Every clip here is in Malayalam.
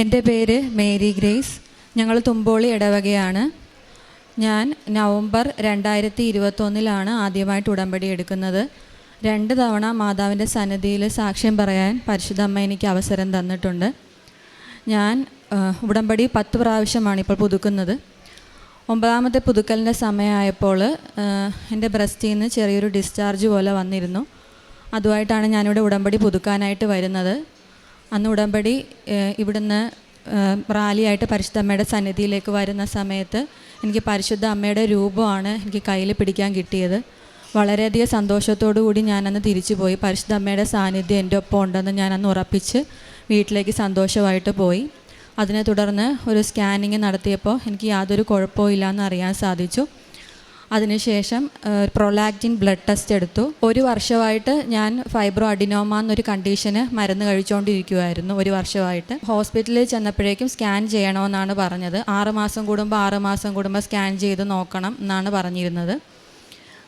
എന്റെ പേര് മേരി ഗ്രേസ്. ഞങ്ങൾ തുമ്പോളി ഇടവകയാണ്. ഞാൻ നവംബർ രണ്ടായിരത്തി ഇരുപത്തൊന്നിലാണ് ആദ്യമായിട്ട് ഉടമ്പടി എടുക്കുന്നത്. രണ്ട് തവണ മാതാവിന്റെ സന്നിധിയിൽ സാക്ഷ്യം പറയാൻ പരിശുദ്ധ അമ്മ എനിക്ക് അവസരം തന്നിട്ടുണ്ട്. ഞാൻ ഉടമ്പടി പത്ത് പ്രാവശ്യമാണ് ഇപ്പോൾ പുതുക്കുന്നത്. ഒമ്പതാമത്തെ പുതുക്കലിന്റെ സമയമായപ്പോൾ എന്റെ ബ്രസ്റ്റിൽ നിന്ന് ചെറിയൊരു ഡിസ്ചാർജ് പോലെ വന്നിരുന്നു. അതുമായിട്ടാണ് ഞാനിവിടെ ഉടമ്പടി പുതുക്കാനായിട്ട് വരുന്നത്. അന്ന് ഉടമ്പടി ഇവിടുന്ന് റാലിയായിട്ട് പരിശുദ്ധ അമ്മയുടെ സന്നിധിയിലേക്ക് വരുന്ന സമയത്ത് എനിക്ക് പരിശുദ്ധ അമ്മയുടെ രൂപമാണ് എനിക്ക് കയ്യിൽ പിടിക്കാൻ കിട്ടിയത്. വളരെയധികം സന്തോഷത്തോടു കൂടി ഞാനന്ന് തിരിച്ചു പോയി പരിശുദ്ധ അമ്മയുടെ സാന്നിധ്യം എന്റെ ഒപ്പം ഉണ്ടെന്ന് ഞാനന്ന് ഉറപ്പിച്ച് വീട്ടിലേക്ക് സന്തോഷമായിട്ട് പോയി. അതിനെ തുടർന്ന് ഒരു സ്കാനിങ് നടത്തിയപ്പോൾ എനിക്ക് യാതൊരു കുഴപ്പമില്ല എന്ന് അറിയാൻ സാധിച്ചു. അതിനുശേഷം പ്രൊലാക്റ്റിൻ ബ്ലഡ് ടെസ്റ്റ് എടുത്തു. ഒരു വർഷമായിട്ട് ഞാൻ ഫൈബ്രോ അഡിനോമ എന്നൊരു കണ്ടീഷന് മരുന്ന് കഴിച്ചുകൊണ്ടിരിക്കുമായിരുന്നു ഒരു വർഷമായിട്ട്. ഹോസ്പിറ്റലിൽ ചെന്നപ്പോഴേക്കും സ്കാൻ ചെയ്യണമെന്നാണ് പറഞ്ഞത്. ആറുമാസം കൂടുമ്പോൾ ആറുമാസം കൂടുമ്പോൾ സ്കാൻ ചെയ്ത് നോക്കണം എന്നാണ് പറഞ്ഞിരുന്നത്.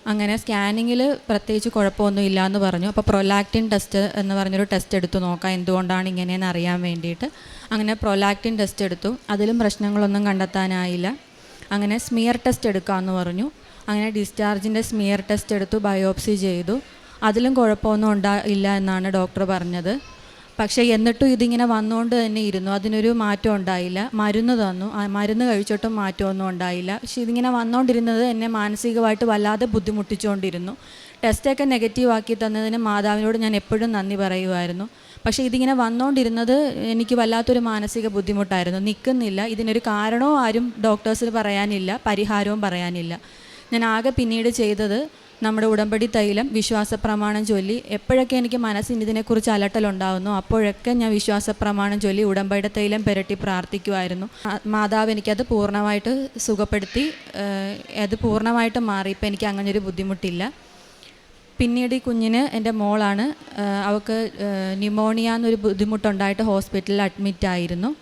അങ്ങനെ സ്കാനിങ്ങിൽ പ്രത്യേകിച്ച് കുഴപ്പമൊന്നും ഇല്ല എന്ന് പറഞ്ഞു. അപ്പോൾ പ്രൊലാക്റ്റിൻ ടെസ്റ്റ് എന്ന് പറഞ്ഞൊരു ടെസ്റ്റ് എടുത്തു നോക്കാം. എന്തുകൊണ്ടാണ് ഇങ്ങനെയെന്ന് അറിയാൻ വേണ്ടിയിട്ട്. അങ്ങനെ പ്രൊലാക്റ്റിൻ ടെസ്റ്റ് എടുത്തു. അതിലും പ്രശ്നങ്ങളൊന്നും കണ്ടെത്താനായില്ല. അങ്ങനെ സ്മിയർ ടെസ്റ്റ് എടുക്കാമെന്ന് പറഞ്ഞു. അങ്ങനെ ഡിസ്ചാർജിന്റെ സ്മിയർ ടെസ്റ്റ് എടുത്തു ബയോപ്സി ചെയ്തു. അതിലും കുഴപ്പമൊന്നും ഉണ്ടായില്ല എന്നാണ് ഡോക്ടർ പറഞ്ഞത്. പക്ഷേ എന്നിട്ടും ഇതിങ്ങനെ വന്നുകൊണ്ട് തന്നെ ഇരുന്നു. അതിനൊരു മാറ്റം ഉണ്ടായില്ല. മരുന്ന് തന്നു. മരുന്ന് കഴിച്ചിട്ടും മാറ്റമൊന്നും ഉണ്ടായില്ല. പക്ഷേ ഇതിങ്ങനെ വന്നുകൊണ്ടിരുന്നത് എന്നെ മാനസികമായിട്ട് വല്ലാതെ ബുദ്ധിമുട്ടിച്ചുകൊണ്ടിരുന്നു ടെസ്റ്റൊക്കെ നെഗറ്റീവ് ആക്കി തന്നതിന് മാതാവിനോട് ഞാൻ എപ്പോഴും നന്ദി പറയുമായിരുന്നു പക്ഷേ ഇതിങ്ങനെ വന്നുകൊണ്ടിരുന്നത് എനിക്ക് വല്ലാത്തൊരു മാനസിക ബുദ്ധിമുട്ടായിരുന്നു. നിൽക്കുന്നില്ല ഇതിനൊരു കാരണവും ആരും ഡോക്ടേഴ്സിന് പറയാനില്ല. പരിഹാരവും പറയാനില്ല. ഞാൻ ആകെ പിന്നീട് ചെയ്തത് നമ്മുടെ ഉടമ്പടി തൈലം വിശ്വാസ പ്രമാണം ചൊല്ലി. എപ്പോഴൊക്കെ എനിക്ക് മനസ്സിന് ഇതിനെക്കുറിച്ച് അലട്ടലുണ്ടാകുന്നു അപ്പോഴൊക്കെ ഞാൻ വിശ്വാസ പ്രമാണം ചൊല്ലി ഉടമ്പടി തൈലം പുരട്ടി പ്രാർത്ഥിക്കുമായിരുന്നു. മാതാവ് എനിക്കത് പൂർണമായിട്ട് സുഖപ്പെടുത്തി അത് പൂർണമായിട്ട് മാറി. ഇപ്പം എനിക്ക് അങ്ങനെ ഒരു ബുദ്ധിമുട്ടില്ല. പിന്നീട് ഈ കുഞ്ഞിന് എന്റെ മോളാണ്. അവൾക്ക് ന്യൂമോണിയ എന്നൊരു ബുദ്ധിമുട്ടുണ്ടായിട്ട് ഹോസ്പിറ്റലിൽ അഡ്മിറ്റ് ആയിരുന്നു.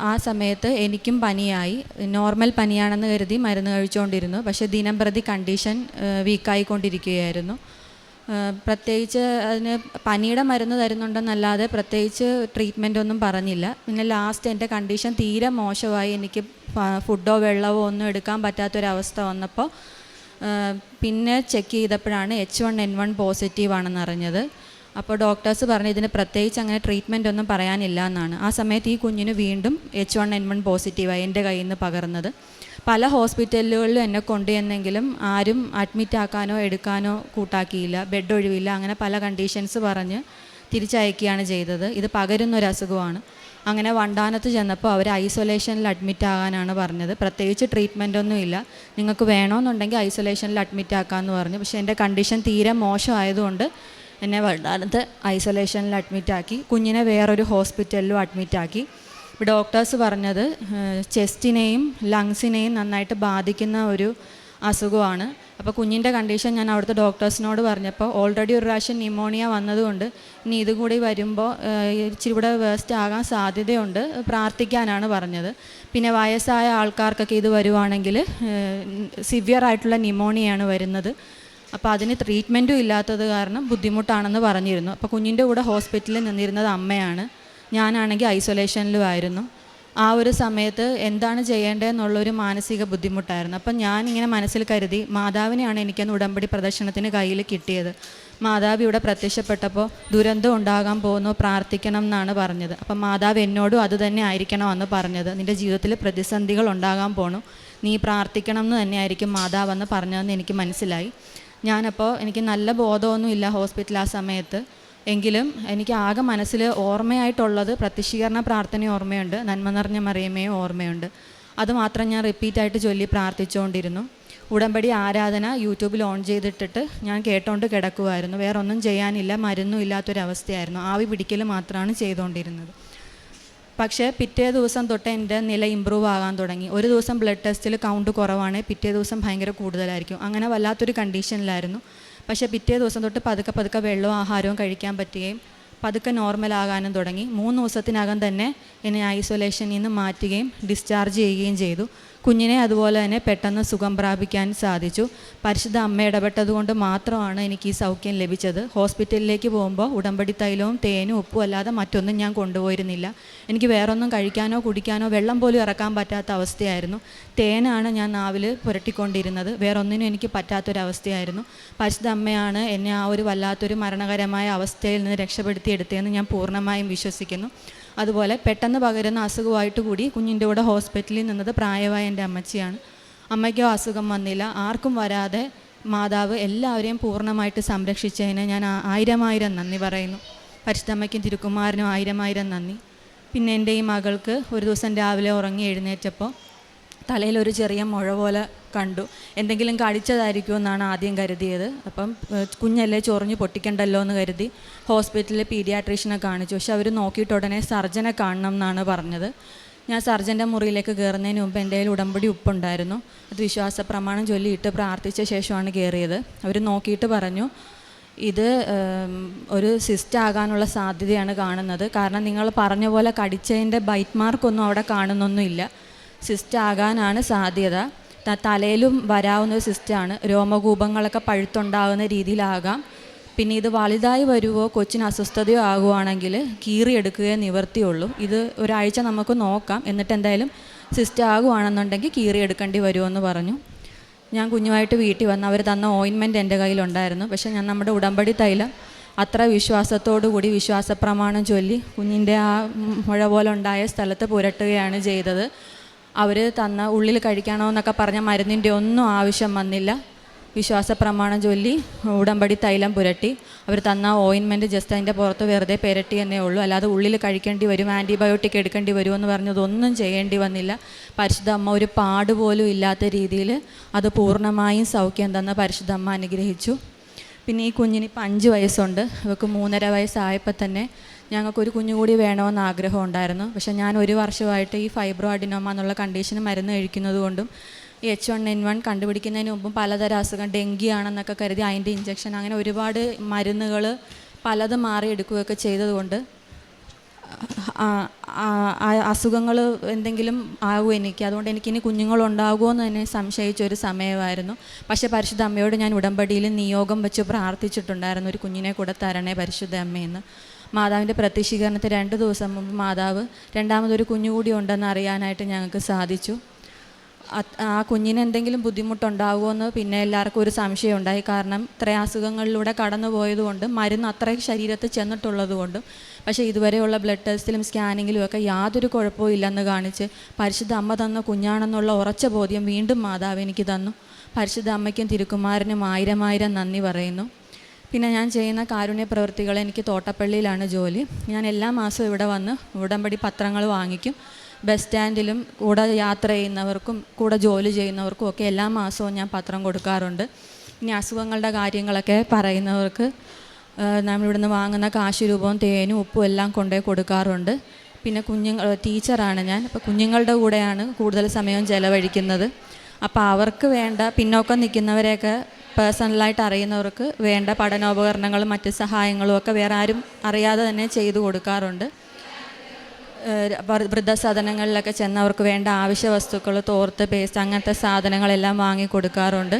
ആ, സമയത്ത് എനിക്കും പനിയായി. നോർമൽ പനിയാണെന്ന് കരുതി മരുന്ന് കഴിച്ചുകൊണ്ടിരുന്നു. പക്ഷേ ദിനം പ്രതി കണ്ടീഷൻ വീക്കായിക്കൊണ്ടിരിക്കുകയായിരുന്നു. പ്രത്യേകിച്ച് അതിന് പനിയുടെ മരുന്ന് തരുന്നുണ്ടെന്നല്ലാതെ പ്രത്യേകിച്ച് ട്രീറ്റ്മെന്റ് ഒന്നും പറഞ്ഞില്ല. പിന്നെ ലാസ്റ്റ് എന്റെ കണ്ടീഷൻ തീരെ മോശമായി. എനിക്ക് ഫുഡോ വെള്ളമോ ഒന്നും എടുക്കാൻ പറ്റാത്തൊരവസ്ഥ വന്നപ്പോൾ പിന്നെ ചെക്ക് ചെയ്തപ്പോഴാണ് H one N one positive ആണെന്ന് അറിഞ്ഞത്. അപ്പോൾ ഡോക്ടേഴ്സ് പറഞ്ഞു ഇതിന് പ്രത്യേകിച്ച് അങ്ങനെ ട്രീറ്റ്മെന്റ് ഒന്നും പറയാനില്ല എന്നാണ്. ആ സമയത്ത് ഈ കുഞ്ഞിന് വീണ്ടും എച്ച് വൺ എൻ വൺ പോസിറ്റീവായി എന്റെ കയ്യിൽ നിന്ന് പകർന്നത്. പല ഹോസ്പിറ്റലുകളിലും എന്നെ കൊണ്ടുവന്നെങ്കിലും ആരും അഡ്മിറ്റ് ആക്കാനോ എടുക്കാനോ കൂട്ടാക്കിയില്ല. ബെഡ് ഒഴിവില്ല. അങ്ങനെ പല കണ്ടീഷൻസ് പറഞ്ഞ് തിരിച്ചയക്കുകയാണ് ചെയ്തത്. ഇത് പകരുന്നൊരു അസുഖമാണ് അങ്ങനെ വണ്ടാനത്ത് ചെന്നപ്പോൾ അവർ ഐസൊലേഷനിൽ അഡ്മിറ്റ് ആകാനാണ് പറഞ്ഞത്. പ്രത്യേകിച്ച് ട്രീറ്റ്മെന്റ് ഒന്നും ഇല്ല. നിങ്ങൾക്ക് വേണമെന്നുണ്ടെങ്കിൽ ഐസൊലേഷനിൽ അഡ്മിറ്റ് ആക്കാമെന്ന് പറഞ്ഞു. പക്ഷേ എന്റെ കണ്ടീഷൻ തീരെ മോശമായതുകൊണ്ട് എന്നെ വണ്ടാനത്ത് ഐസൊലേഷനിൽ അഡ്മിറ്റ് ആക്കി. കുഞ്ഞിനെ വേറൊരു ഹോസ്പിറ്റലിലും അഡ്മിറ്റ് ആക്കി. ഡോക്ടേഴ്സ് പറഞ്ഞത് ചെസ്റ്റിനെയും ലങ്സിനെയും നന്നായിട്ട് ബാധിക്കുന്ന ഒരു അസുഖമാണ്. അപ്പോൾ കുഞ്ഞിന്റെ കണ്ടീഷൻ ഞാൻ അവിടുത്തെ ഡോക്ടേഴ്സിനോട് പറഞ്ഞപ്പോൾ ഓൾറെഡി ഒരു പ്രാവശ്യം ന്യൂമോണിയ വന്നതുകൊണ്ട് ഇനി ഇതും കൂടി വരുമ്പോൾ ഇച്ചിരി കൂടെ വേസ്റ്റ് ആകാൻ സാധ്യതയുണ്ട് പ്രാർത്ഥിക്കാനാണ് പറഞ്ഞത്. പിന്നെ വയസ്സായ ആൾക്കാർക്കൊക്കെ ഇത് വരുവാണെങ്കിൽ സിവിയർ ആയിട്ടുള്ള ന്യൂമോണിയാണ് വരുന്നത്. അപ്പോൾ അതിന് ട്രീറ്റ്മെന്റും ഇല്ലാത്തത് കാരണം ബുദ്ധിമുട്ടാണെന്ന് പറഞ്ഞിരുന്നു. അപ്പോൾ കുഞ്ഞിന്റെ കൂടെ ഹോസ്പിറ്റലിൽ നിന്നിരുന്നത് അമ്മയാണ്. ഞാനാണെങ്കിൽ ഐസൊലേഷനിലുമായിരുന്നു ആ ഒരു സമയത്ത് എന്താണ് ചെയ്യേണ്ടതെന്നുള്ളൊരു മാനസിക ബുദ്ധിമുട്ടായിരുന്നു. അപ്പം ഞാനിങ്ങനെ മനസ്സിൽ കരുതി മാതാവിനെയാണ് എനിക്കന്ന് ഉടമ്പടി പ്രദർശനത്തിന് കയ്യിൽ കിട്ടിയത്. മാതാവ് ഇവിടെ പ്രത്യക്ഷപ്പെട്ടപ്പോൾ ദുരന്തം ഉണ്ടാകാൻ പോകുന്നു പ്രാർത്ഥിക്കണം എന്നാണ് പറഞ്ഞത്. അപ്പം മാതാവ് എന്നോടും അത് തന്നെ ആയിരിക്കണമെന്ന് പറഞ്ഞത്. നിന്റെ ജീവിതത്തിൽ പ്രതിസന്ധികൾ ഉണ്ടാകാൻ പോണു. നീ പ്രാർത്ഥിക്കണം എന്ന് തന്നെയായിരിക്കും മാതാവെന്ന് പറഞ്ഞതെന്ന് എനിക്ക് മനസ്സിലായി. ഞാനപ്പോൾ എനിക്ക് നല്ല ബോധമൊന്നുമില്ല ഹോസ്പിറ്റൽ ആ സമയത്ത്. എങ്കിലും എനിക്ക് ആകെ മനസ്സിൽ ഓർമ്മയായിട്ടുള്ളത് പ്രത്യക്ഷീകരണ പ്രാർത്ഥന ഓർമ്മയുണ്ട്. നന്മ നിറഞ്ഞ മറിയമേ ഓർമ്മയുണ്ട്. അതുമാത്രം ഞാൻ റിപ്പീറ്റായിട്ട് ചൊല്ലി പ്രാർത്ഥിച്ചുകൊണ്ടിരുന്നു. ഉടമ്പടി ആരാധന യൂട്യൂബിൽ ഓൺ ചെയ്തിട്ടിട്ട് ഞാൻ കേട്ടോണ്ട് കിടക്കുമായിരുന്നു വേറെ ഒന്നും ചെയ്യാനില്ല മരുന്നും ഇല്ലാത്തൊരവസ്ഥയായിരുന്നു. ആവി പിടിക്കൽ മാത്രമാണ് ചെയ്തുകൊണ്ടിരുന്നത്. പക്ഷേ പിറ്റേ ദിവസം തൊട്ട് എന്റെ നില ഇമ്പ്രൂവ് ആകാൻ തുടങ്ങി. ഒരു ദിവസം ബ്ലഡ് ടെസ്റ്റിൽ കൗണ്ട് കുറവാണ്. പിറ്റേ ദിവസം ഭയങ്കര കൂടുതലായിരിക്കും. അങ്ങനെ വല്ലാത്തൊരു കണ്ടീഷനിലായിരുന്നു പക്ഷേ പിറ്റേ ദിവസം തൊട്ട് പതുക്കെ പതുക്കെ വെള്ളവും ആഹാരവും കഴിക്കാൻ പറ്റുകയും പതുക്കെ നോർമലാകാനും തുടങ്ങി. മൂന്ന് ദിവസത്തിനകം തന്നെ എന്നെ ഐസൊലേഷനിൽ നിന്ന് മാറ്റുകയും ഡിസ്ചാർജ് ചെയ്യുകയും ചെയ്തു. കുഞ്ഞിനെ അതുപോലെ തന്നെ പെട്ടെന്ന് സുഖം പ്രാപിക്കാൻ സാധിച്ചു. പരിശുദ്ധ അമ്മ ഇടപെട്ടതുകൊണ്ട് മാത്രമാണ് എനിക്ക് ഈ സൗഖ്യം ലഭിച്ചത്. ഹോസ്പിറ്റലിലേക്ക് പോകുമ്പോൾ ഉടമ്പടി തൈലവും തേനും ഉപ്പും അല്ലാതെ മറ്റൊന്നും ഞാൻ കൊണ്ടുപോയിരുന്നില്ല. എനിക്ക് വേറൊന്നും കഴിക്കാനോ കുടിക്കാനോ വെള്ളം പോലും ഇറക്കാൻ പറ്റാത്ത അവസ്ഥയായിരുന്നു. തേനാണ് ഞാൻ നാവിൽ പുരട്ടിക്കൊണ്ടിരുന്നത്. വേറൊന്നിനും എനിക്ക് പറ്റാത്തൊരവസ്ഥയായിരുന്നു. പരിശുദ്ധ അമ്മയാണ് എന്നെ ആ ഒരു വല്ലാത്തൊരു മരണകരമായ അവസ്ഥയിൽ നിന്ന് രക്ഷപ്പെടുത്തിയെടുത്തതെന്ന് ഞാൻ പൂർണമായും വിശ്വസിക്കുന്നു. അതുപോലെ പെട്ടെന്ന് പകരുന്ന അസുഖമായിട്ട് കൂടി കുഞ്ഞിന്റെ കൂടെ ഹോസ്പിറ്റലിൽ നിന്നത് പ്രായമായ എന്റെ അമ്മച്ചിയാണ്. അമ്മയ്ക്കോ അസുഖം വന്നില്ല. ആർക്കും വരാതെ മാതാവ് എല്ലാവരെയും പൂർണമായിട്ട് സംരക്ഷിച്ചതിന് ഞാൻ ആയിരം ആയിരം നന്ദി പറയുന്നു. പരിശുദ്ധമ്മയ്ക്കും തിരുക്കുമാരനും ആയിരം ആയിരം നന്ദി. പിന്നെ എന്റെ ഈ മകൾക്ക് ഒരു ദിവസം രാവിലെ ഉറങ്ങി എഴുന്നേറ്റപ്പോൾ തലയിൽ ഒരു ചെറിയ മുഴ പോലെ കണ്ടു. എന്തെങ്കിലും കടിച്ചതായിരിക്കുമോ എന്നാണ് ആദ്യം കരുതിയത്. അപ്പം കുഞ്ഞല്ലേ ചൊറിഞ്ഞ് പൊട്ടിക്കണ്ടല്ലോ എന്ന് കരുതി ഹോസ്പിറ്റലിൽ പീഡിയാട്രീഷനെ കാണിച്ചു. പക്ഷെ അവർ നോക്കിയിട്ട് ഉടനെ സർജനെ കാണണം എന്നാണ് പറഞ്ഞത്. ഞാൻ സർജന്റെ മുറിയിലേക്ക് കയറുന്നതിന് മുമ്പ് എന്റെ കയ്യിൽ ഉടമ്പടി ഉപ്പുണ്ടായിരുന്നു. അത് വിശ്വാസ പ്രമാണം ചൊല്ലിയിട്ട് പ്രാർത്ഥിച്ച ശേഷമാണ് കയറിയത് അവർ നോക്കിയിട്ട് പറഞ്ഞു ഇത് ഒരു സിസ്റ്റ് ആകാനുള്ള സാധ്യതയാണ് കാണുന്നത്. കാരണം നിങ്ങൾ പറഞ്ഞ പോലെ കടിച്ചതിന്റെ ബൈറ്റ് മാർക്കൊന്നും അവിടെ കാണുന്നൊന്നുമില്ല. സിസ്റ്റ് ആകാനാണ് സാധ്യത തലയിലും വരാവുന്ന ഒരു സിസ്റ്റാണ്. രോമകൂപങ്ങളൊക്കെ പഴുത്തുണ്ടാകുന്ന രീതിയിലാകാം. പിന്നെ ഇത് വലുതായി വരുവോ കൊച്ചിന് അസ്വസ്ഥതയോ ആകുവാണെങ്കിൽ കീറിയെടുക്കുകയേ നിവർത്തിയുള്ളൂ. ഇത് ഒരാഴ്ച നമുക്ക് നോക്കാം. എന്നിട്ട് എന്തായാലും സിസ്റ്റ് ആകുവാണെന്നുണ്ടെങ്കിൽ കീറിയെടുക്കേണ്ടി വരുമെന്ന് പറഞ്ഞു. ഞാൻ കുഞ്ഞുമായിട്ട് വീട്ടിൽ വന്ന് അവർ തന്ന ഓയിൻമെന്റ് എന്റെ കയ്യിലുണ്ടായിരുന്നു. പക്ഷേ ഞാൻ നമ്മുടെ ഉടമ്പടി തൈലം അത്ര വിശ്വാസത്തോടു കൂടി വിശ്വാസപ്രമാണം ചൊല്ലി കുഞ്ഞിന്റെ ആ മുഴ പോലെ ഉണ്ടായ സ്ഥലത്ത് പുരട്ടുകയാണ് ചെയ്തത്. അവർ തന്ന ഉള്ളിൽ കഴിക്കണോ എന്നൊക്കെ പറഞ്ഞ മരുന്നിന്റെ ഒന്നും ആവശ്യം വന്നില്ല. വിശ്വാസ പ്രമാണം ചൊല്ലി ഉടമ്പടി തൈലം പുരട്ടി. അവർ തന്ന ഓയിൻമെന്റ് ജസ്റ്റ് അതിന്റെ പുറത്ത് വെറുതെ പുരട്ടി എന്നേ ഉള്ളൂ. അല്ലാതെ ഉള്ളിൽ കഴിക്കേണ്ടി വരും ആന്റിബയോട്ടിക് എടുക്കേണ്ടി വരുമെന്ന് പറഞ്ഞതൊന്നും ചെയ്യേണ്ടി വന്നില്ല. പരിശുദ്ധ അമ്മ ഒരു പാട് പോലും ഇല്ലാത്ത രീതിയിൽ അത് പൂർണമായും സൗഖ്യം തന്ന പരിശുദ്ധ അമ്മ അനുഗ്രഹിച്ചു. പിന്നെ ഈ കുഞ്ഞിന് ഇപ്പം അഞ്ച് വയസ്സുണ്ട്. അവൾക്ക് മൂന്നര വയസ്സായപ്പോൾ തന്നെ ഞങ്ങൾക്കൊരു കുഞ്ഞു കൂടി വേണമെന്ന് ആഗ്രഹം ഉണ്ടായിരുന്നു. പക്ഷെ ഞാൻ ഒരു വർഷമായിട്ട് ഈ ഫൈബ്രോ അഡിനോമ എന്നുള്ള കണ്ടീഷന് മരുന്ന് കഴിക്കുന്നത് കൊണ്ടും ഈ എച്ച് വൺ എൻ വൺ കണ്ടുപിടിക്കുന്നതിന് മുമ്പും പലതരം അസുഖം ഡെങ്കി ആണെന്നൊക്കെ കരുതി അതിന്റെ ഇഞ്ചക്ഷൻ അങ്ങനെ ഒരുപാട് മരുന്നുകൾ പലതും മാറിയെടുക്കുകയൊക്കെ ചെയ്തതുകൊണ്ട് അസുഖങ്ങൾ എന്തെങ്കിലും ആകുമോ എനിക്ക്? അതുകൊണ്ട് എനിക്കിനി കുഞ്ഞുങ്ങളുണ്ടാകുമോ എന്ന് തന്നെ സംശയിച്ച ഒരു സമയമായിരുന്നു. പക്ഷേ പരിശുദ്ധ അമ്മയോട് ഞാൻ ഉടമ്പടിയിൽ നിയോഗം വെച്ച് പ്രാർത്ഥിച്ചിട്ടുണ്ടായിരുന്നു. ഒരു കുഞ്ഞിനെ കൂടെ തരണേ പരിശുദ്ധ അമ്മയെന്ന് മാതാവിന്റെ പ്രത്യക്ഷീകരണത്തിൽ രണ്ട് ദിവസം മുമ്പ് മാതാവ് രണ്ടാമതൊരു കുഞ്ഞു കൂടി ഉണ്ടെന്ന് അറിയാനായിട്ട് ഞങ്ങൾക്ക് സാധിച്ചു. ആ കുഞ്ഞിന് എന്തെങ്കിലും ബുദ്ധിമുട്ടുണ്ടാവുമോ എന്ന് പിന്നെ എല്ലാവർക്കും ഒരു സംശയം ഉണ്ടായി കാരണം ഇത്രയും അസുഖങ്ങളിലൂടെ കടന്നു പോയതുകൊണ്ടും മരുന്ന് അത്രയും ശരീരത്തിൽ ചെന്നിട്ടുള്ളതുകൊണ്ടും പക്ഷേ ഇതുവരെയുള്ള ബ്ലഡ് ടെസ്റ്റിലും സ്കാനിങ്ങിലും ഒക്കെ യാതൊരു കുഴപ്പവും ഇല്ലെന്ന് കാണിച്ച് പരിശുദ്ധ അമ്മ തന്ന കുഞ്ഞാണെന്നുള്ള ഉറച്ച ബോധ്യം വീണ്ടും മാതാവ് എനിക്ക് തന്നു. പരിശുദ്ധ അമ്മയ്ക്കും തിരുക്കുമാരനും ആയിരം ആയിരം നന്ദി പറയുന്നു. പിന്നെ ഞാൻ ചെയ്യുന്ന കാരുണ്യ പ്രവൃത്തികൾ എനിക്ക് തോട്ടപ്പള്ളിയിലാണ് ജോലി. ഞാൻ എല്ലാ മാസവും ഇവിടെ വന്ന് ഉടമ്പടി പത്രങ്ങൾ വാങ്ങിക്കും. ബസ് സ്റ്റാൻഡിലും കൂടെ യാത്ര ചെയ്യുന്നവർക്കും കൂടെ ജോലി ചെയ്യുന്നവർക്കും ഒക്കെ എല്ലാ മാസവും ഞാൻ പത്രം കൊടുക്കാറുണ്ട്. ഇനി അസുഖങ്ങളുടെ കാര്യങ്ങളൊക്കെ പറയുന്നവർക്ക് നമ്മളിവിടുന്ന് വാങ്ങുന്ന കാശ് രൂപവും തേനും ഉപ്പും എല്ലാം കൊണ്ടേ കൊടുക്കാറുണ്ട്. പിന്നെ കുഞ്ഞുങ്ങൾ ടീച്ചറാണ് ഞാൻ. അപ്പോൾ കുഞ്ഞുങ്ങളുടെ കൂടെയാണ് കൂടുതൽ സമയം ചിലവഴിക്കുന്നത്. അപ്പോൾ അവർക്ക് വേണ്ട പിന്നോക്കം നിൽക്കുന്നവരെയൊക്കെ പേഴ്സണലായിട്ട് അറിയുന്നവർക്ക് വേണ്ട പഠനോപകരണങ്ങളും മറ്റ് സഹായങ്ങളും ഒക്കെ വേറെ ആരും അറിയാതെ തന്നെ ചെയ്തു കൊടുക്കാറുണ്ട്. ഏഹ് ചെന്ന് വൃദ്ധസദനങ്ങളിലൊക്കെ ചെന്നവർക്ക് വേണ്ട ആവശ്യ വസ്തുക്കൾ തോർത്ത് പേസ്റ്റ് അങ്ങനത്തെ സാധനങ്ങളെല്ലാം വാങ്ങി കൊടുക്കാറുണ്ട്.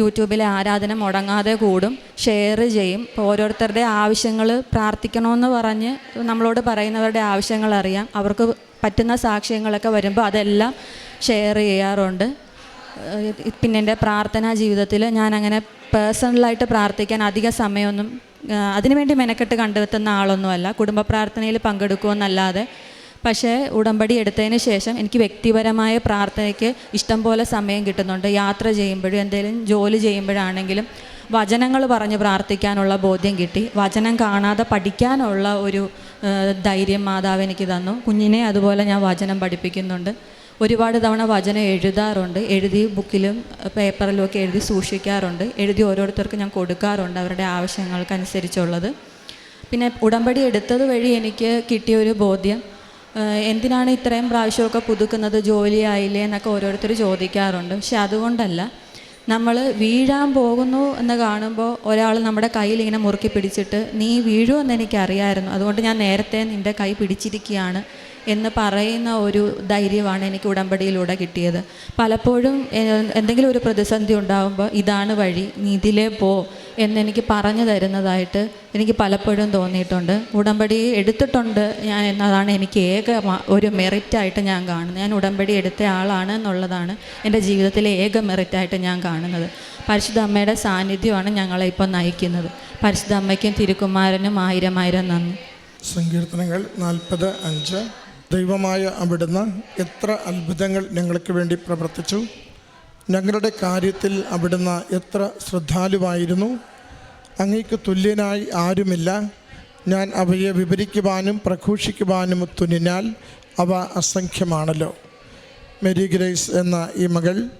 യൂട്യൂബിലെ ആരാധന മുടങ്ങാതെ കൂടും ഷെയർ ചെയ്യും. ഇപ്പോൾ ഓരോരുത്തരുടെ ആവശ്യങ്ങൾ പ്രാർത്ഥിക്കണമെന്ന് പറഞ്ഞ് നമ്മളോട് പറയുന്നവരുടെ ആവശ്യങ്ങൾ അറിയാം അവർക്ക് പറ്റുന്ന സാക്ഷ്യങ്ങളൊക്കെ വരുമ്പോൾ അതെല്ലാം ഷെയർ ചെയ്യാറുണ്ട്. പിന്നെ എന്റെ പ്രാർത്ഥനാ ജീവിതത്തിൽ ഞാൻ അങ്ങനെ പേഴ്സണലായിട്ട് പ്രാർത്ഥിക്കാൻ അധിക സമയമൊന്നും അതിനുവേണ്ടി മെനക്കെട്ട് കണ്ടെത്തുന്ന ആളൊന്നുമല്ല. കുടുംബ പ്രാർത്ഥനയിൽ പങ്കെടുക്കുമെന്നല്ലാതെ പക്ഷേ ഉടമ്പടി എടുത്തതിന് ശേഷം എനിക്ക് വ്യക്തിപരമായ പ്രാർത്ഥനയ്ക്ക് ഇഷ്ടം പോലെ സമയം കിട്ടുന്നുണ്ട്. യാത്ര ചെയ്യുമ്പോഴും എന്തെങ്കിലും ജോലി ചെയ്യുമ്പോഴാണെങ്കിലും വചനങ്ങൾ പറഞ്ഞ് പ്രാർത്ഥിക്കാനുള്ള ബോധ്യം കിട്ടി. വചനം കാണാതെ പഠിക്കാനുള്ള ഒരു ധൈര്യം മാതാവ് എനിക്ക് തന്നു. കുഞ്ഞിനെ അതുപോലെ ഞാൻ വചനം പഠിപ്പിക്കുന്നുണ്ട്. ഒരുപാട് തവണ വചനം എഴുതാറുണ്ട്. എഴുതി ബുക്കിലും പേപ്പറിലും ഒക്കെ എഴുതി സൂക്ഷിക്കാറുണ്ട്. എഴുതി ഓരോരുത്തർക്കും ഞാൻ കൊടുക്കാറുണ്ട് അവരുടെ ആവശ്യങ്ങൾക്കനുസരിച്ചുള്ളത്. പിന്നെ ഉടമ്പടി എടുത്തത് വഴി എനിക്ക് കിട്ടിയ ഒരു ബോധ്യം എന്തിനാണ് ഇത്രയും പ്രാവശ്യമൊക്കെ പുതുക്കുന്നത് ജോലിയായില്ലേ എന്നൊക്കെ ഓരോരുത്തർ ചോദിക്കാറുണ്ട്. പക്ഷെ അതുകൊണ്ടല്ല നമ്മൾ വീഴാൻ പോകുന്നു എന്ന് കാണുമ്പോൾ ഒരാൾ നമ്മുടെ കയ്യിൽ ഇങ്ങനെ മുറുക്കി പിടിച്ചിട്ട് നീ വീഴുമെന്ന് എനിക്കറിയായിരുന്നു. അതുകൊണ്ട് ഞാൻ നേരത്തെ നിന്റെ കൈ പിടിച്ചിരിക്കുകയാണ്. എന്ന് പറയുന്ന ഒരു ധൈര്യമാണ് എനിക്ക് ഉടമ്പടിയിലൂടെ കിട്ടിയത്. പലപ്പോഴും എന്തെങ്കിലും ഒരു പ്രതിസന്ധി ഉണ്ടാകുമ്പോൾ ഇതാണ് വഴി നീ പോ എന്നെനിക്ക് പറഞ്ഞു തരുന്നതായിട്ട് എനിക്ക് പലപ്പോഴും തോന്നിയിട്ടുണ്ട്. ഉടമ്പടി എടുത്തിട്ടുണ്ട് ഞാൻ എന്നതാണ് എനിക്ക് ഏക ഒരു മെറിറ്റായിട്ട് ഞാൻ കാണുന്നത്. ഞാൻ ഉടമ്പടി എടുത്ത ആളാണ് എന്നുള്ളതാണ് എന്റെ ജീവിതത്തിലെ ഏക മെറിറ്റായിട്ട് ഞാൻ കാണുന്നത്. പരിശുദ്ധ അമ്മയുടെ സാന്നിധ്യമാണ് ഞങ്ങളെ ഇപ്പോൾ നയിക്കുന്നത്. പരിശുദ്ധ അമ്മയ്ക്കും തിരുക്കുമാരനും ആയിരം ആയിരം നന്ദി. സങ്കീർത്തനങ്ങൾ നാൽപ്പത് അഞ്ച്. ദൈവമായ അവിടുന്ന് എത്ര അത്ഭുതങ്ങൾ ഞങ്ങൾക്ക് വേണ്ടി പ്രവർത്തിച്ചു. ഞങ്ങളുടെ കാര്യത്തിൽ അവിടുന്ന് എത്ര ശ്രദ്ധാലുവായിരുന്നു. അങ്ങേക്ക് തുല്യനായി ആരുമില്ല. ഞാൻ അവയെ വിവരിക്കുവാനും പ്രഘോഷിക്കുവാനും തുനിഞ്ഞാൽ അവ അസംഖ്യമാണല്ലോ. മെരി ഗ്രേസ് എന്ന ഈ മകൾ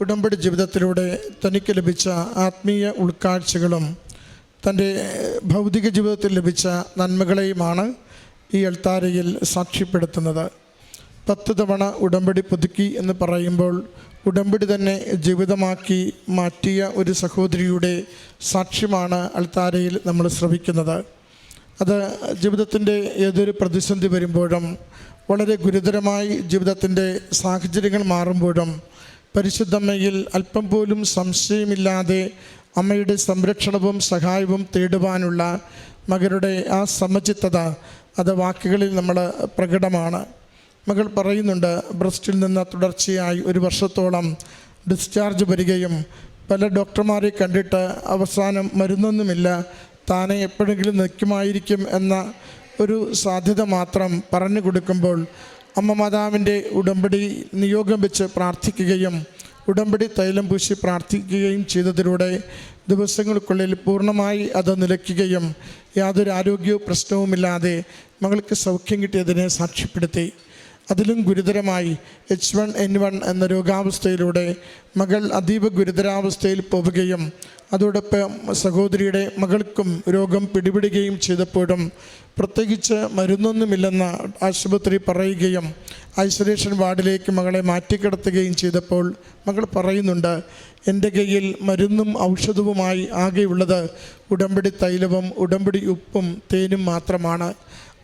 ഉടമ്പടി ജീവിതത്തിലൂടെ തനിക്ക് ലഭിച്ച ആത്മീയ ഉൾക്കാഴ്ചകളും തന്റെ ഭൗതിക ജീവിതത്തിൽ ലഭിച്ച നന്മകളെയുമാണ് ഈ എൽത്താരയിൽ സാക്ഷ്യപ്പെടുത്തുന്നത്. പത്ത് തവണ ഉടമ്പടി പുതുക്കി എന്ന് പറയുമ്പോൾ ഉടമ്പടി തന്നെ ജീവിതമാക്കി മാറ്റിയ ഒരു സഹോദരിയുടെ സാക്ഷ്യമാണ് അൾത്താരയിൽ നമ്മൾ ശ്രവിക്കുന്നത്. അത് ജീവിതത്തിന്റെ ഏതൊരു പ്രതിസന്ധി വരുമ്പോഴും വളരെ ഗുരുതരമായി ജീവിതത്തിന്റെ സാഹചര്യങ്ങൾ മാറുമ്പോഴും പരിശുദ്ധമ്മയിൽ അല്പം പോലും സംശയമില്ലാതെ അമ്മയുടെ സംരക്ഷണവും സഹായവും തേടുവാനുള്ള മകരുടെ ആ സമചിത്തത അത് വാക്കുകളിൽ നമ്മൾ പ്രകടമാണ്. മകൾ പറയുന്നുണ്ട് ബ്രസ്റ്റിൽ നിന്ന് തുടർച്ചയായി ഒരു വർഷത്തോളം ഡിസ്ചാർജ് വരികയും പല ഡോക്ടർമാരെ കണ്ടിട്ട് അവസാനം മരുന്നൊന്നുമില്ല താനെ എപ്പോഴെങ്കിലും നിൽക്കുമായിരിക്കും എന്ന ഒരു സാധ്യത മാത്രം പറഞ്ഞു കൊടുക്കുമ്പോൾ അമ്മ മാതാവിന്റെ ഉടമ്പടി നിയോഗം വെച്ച് പ്രാർത്ഥിക്കുകയും ഉടമ്പടി തൈലം പൂശി പ്രാർത്ഥിക്കുകയും ചെയ്തതിലൂടെ ദിവസങ്ങൾക്കുള്ളിൽ പൂർണമായി അത് നിലയ്ക്കുകയും യാതൊരു ആരോഗ്യ പ്രശ്നവുമില്ലാതെ മകൾക്ക് സൗഖ്യം കിട്ടിയതിനെ സാക്ഷ്യപ്പെടുത്തി. അതിലും ഗുരുതരമായി എച്ച് വൺ എൻ വൺ എന്ന രോഗാവസ്ഥയിലൂടെ മകൾ അതീവ ഗുരുതരാവസ്ഥയിൽ പോവുകയും അതോടൊപ്പം സഹോദരിയുടെ മകൾക്കും രോഗം പിടിപെടുകയും ചെയ്തപ്പോഴും പ്രത്യേകിച്ച് മരുന്നൊന്നുമില്ലെന്ന് ആശുപത്രി പറയുകയും ഐസൊലേഷൻ വാർഡിലേക്ക് മകളെ മാറ്റിക്കിടത്തുകയും ചെയ്തപ്പോൾ മകൾ പറയുന്നുണ്ട് എന്റെ കയ്യിൽ മരുന്നും ഔഷധവുമായി ആകെയുള്ളത് ഉടമ്പടി തൈലവും ഉടമ്പടി ഉപ്പും തേനും മാത്രമാണ്.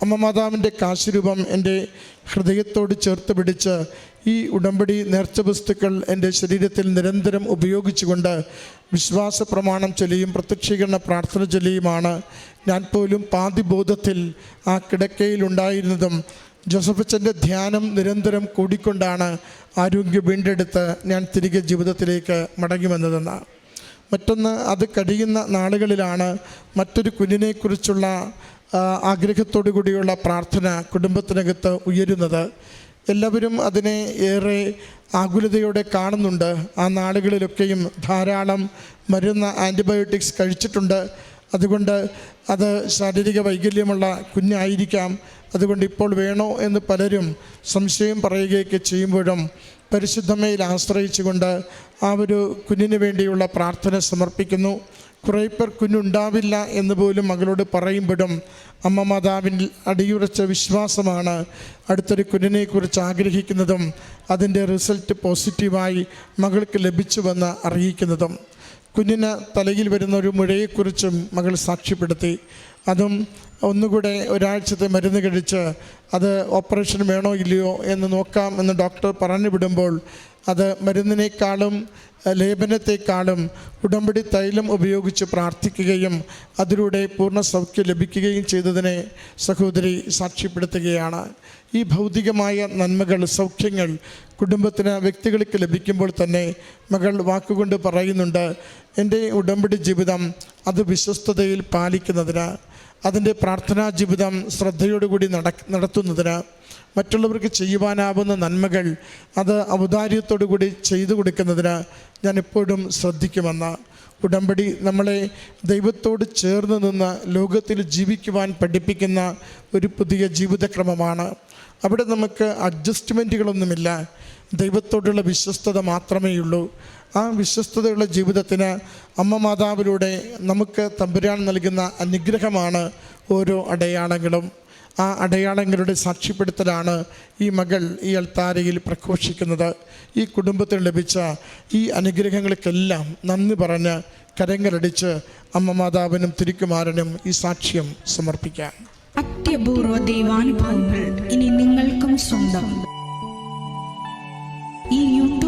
അമ്മ മാതാവിന്റെ കാശുരൂപം എന്റെ ഹൃദയത്തോട് ചേർത്ത് പിടിച്ച് ഈ ഉടമ്പടി നേർച്ച വസ്തുക്കൾ എന്റെ ശരീരത്തിൽ നിരന്തരം ഉപയോഗിച്ചുകൊണ്ട് വിശ്വാസ പ്രമാണം ചൊല്ലിയും പ്രത്യക്ഷീകരണ പ്രാർത്ഥന ചൊല്ലിയുമാണ്. ഞാൻ പോലും പാതിബോധത്തിൽ ആ കിടക്കയിലുണ്ടായിരുന്നതും ജോസഫച്ചന്റെ ധ്യാനം നിരന്തരം കൂടിക്കൊണ്ടാണ് ആരോഗ്യം വീണ്ടെടുത്ത് ഞാൻ തിരികെ ജീവിതത്തിലേക്ക് മടങ്ങി വന്നതെന്ന് മറ്റൊന്ന് അത് കഴിയുന്ന നാളുകളിലാണ് മറ്റൊരു കുഞ്ഞിനെക്കുറിച്ചുള്ള ആഗ്രഹത്തോടു കൂടിയുള്ള പ്രാർത്ഥന കുടുംബത്തിനകത്ത് ഉയരുന്നത്. എല്ലാവരും അതിനെ ഏറെ ആകുലതയോടെ കാണുന്നുണ്ട്. ആ നാളുകളിലൊക്കെയും ധാരാളം മരുന്ന് ആന്റിബയോട്ടിക്സ് കഴിച്ചിട്ടുണ്ട്. അതുകൊണ്ട് അത് ശാരീരിക വൈകല്യമുള്ള കുഞ്ഞായിരിക്കാം. അതുകൊണ്ട് ഇപ്പോൾ വേണോ എന്ന് പലരും സംശയം പറയുകയൊക്കെ ചെയ്യുമ്പോഴും പരിശുദ്ധമയിൽ ആശ്രയിച്ചുകൊണ്ട് ആ ഒരു കുഞ്ഞിന് വേണ്ടിയുള്ള പ്രാർത്ഥന സമർപ്പിക്കുന്നു. കുറേ പേർ കുഞ്ഞുണ്ടാവില്ല എന്ന് പോലും മകളോട് പറയുമ്പോഴും അമ്മ മാതാവിൽ അടിയുറച്ച വിശ്വാസമാണ് അടുത്തൊരു കുഞ്ഞിനെക്കുറിച്ച് ആഗ്രഹിക്കുന്നതും അതിന്റെ റിസൾട്ട് പോസിറ്റീവായി മകൾക്ക് ലഭിച്ചുവെന്ന് അറിയിക്കുന്നതും. കുഞ്ഞിന് തലയിൽ വരുന്ന ഒരു മുഴയെക്കുറിച്ചും മകൾ സാക്ഷ്യപ്പെടുത്തി. അതും ഒന്നുകൂടെ ഒരാഴ്ചത്തെ മരുന്ന് കഴിച്ച് അത് ഓപ്പറേഷൻ വേണോ ഇല്ലയോ എന്ന് നോക്കാം എന്ന് ഡോക്ടർ പറഞ്ഞു വിടുമ്പോൾ അത് മരുന്നിനേക്കാളും ലേപനത്തെക്കാളും ഉടമ്പടി തൈലം ഉപയോഗിച്ച് പ്രാർത്ഥിക്കുകയും അതിലൂടെ പൂർണ സൗഖ്യം ലഭിക്കുകയും ചെയ്തതിനെ സഹോദരി സാക്ഷ്യപ്പെടുത്തുകയാണ്. ഈ ഭൗതികമായ നന്മകൾ സൗഖ്യങ്ങൾ കുടുംബത്തിന് വ്യക്തികൾക്ക് ലഭിക്കുമ്പോൾ തന്നെ മകൾ വാക്കുകൊണ്ട് പറയുന്നുണ്ട് എന്റെ ഉടമ്പടി ജീവിതം അത് വിശ്വസ്തതയിൽ പാലിക്കുന്നതിന് അതിന്റെ പ്രാർത്ഥനാ ജീവിതം ശ്രദ്ധയോടുകൂടി നട നടത്തുന്നതിന് മറ്റുള്ളവർക്ക് ചെയ്യുവാനാവുന്ന നന്മകൾ അത് ഔദാര്യത്തോടു കൂടി ചെയ്തു കൊടുക്കുന്നതിന് ഞാൻ എപ്പോഴും ശ്രദ്ധിക്കുമെന്ന്. ഉടമ്പടി നമ്മളെ ദൈവത്തോട് ചേർന്ന് നിന്ന് ലോകത്തിൽ ജീവിക്കുവാൻ പഠിപ്പിക്കുന്ന ഒരു പുതിയ ജീവിതക്രമമാണ്. അവിടെ നമുക്ക് അഡ്ജസ്റ്റ്മെന്റുകളൊന്നുമില്ല ദൈവത്തോടുള്ള വിശ്വസ്തത മാത്രമേ ഉള്ളൂ ആ വിശ്വസ്തതയുള്ള ജീവിതത്തിന് അമ്മ മാതാവിലൂടെ നമുക്ക് തമ്പുരാൻ നൽകുന്ന അനുഗ്രഹമാണ് ഓരോ അടയാളങ്ങളും. ആ അടയാളങ്ങളുടെ സാക്ഷ്യപ്പെടുത്തലാണ് ഈ മകൾ ഈ അൽത്താരയിൽ പ്രഘോഷിക്കുന്നത്. ഈ കുടുംബത്തിന് ലഭിച്ച ഈ അനുഗ്രഹങ്ങൾക്കെല്ലാം നന്ദി പറഞ്ഞ് കരങ്ങളടിച്ച് അമ്മ മാതാവിനും തിരുക്കുമാരനും ഈ സാക്ഷ്യം സമർപ്പിക്കാം. അത്യപൂർവ ദൈവാനുഭവങ്ങൾ ഇനി നിങ്ങൾക്കും സ്വന്തം. ഈ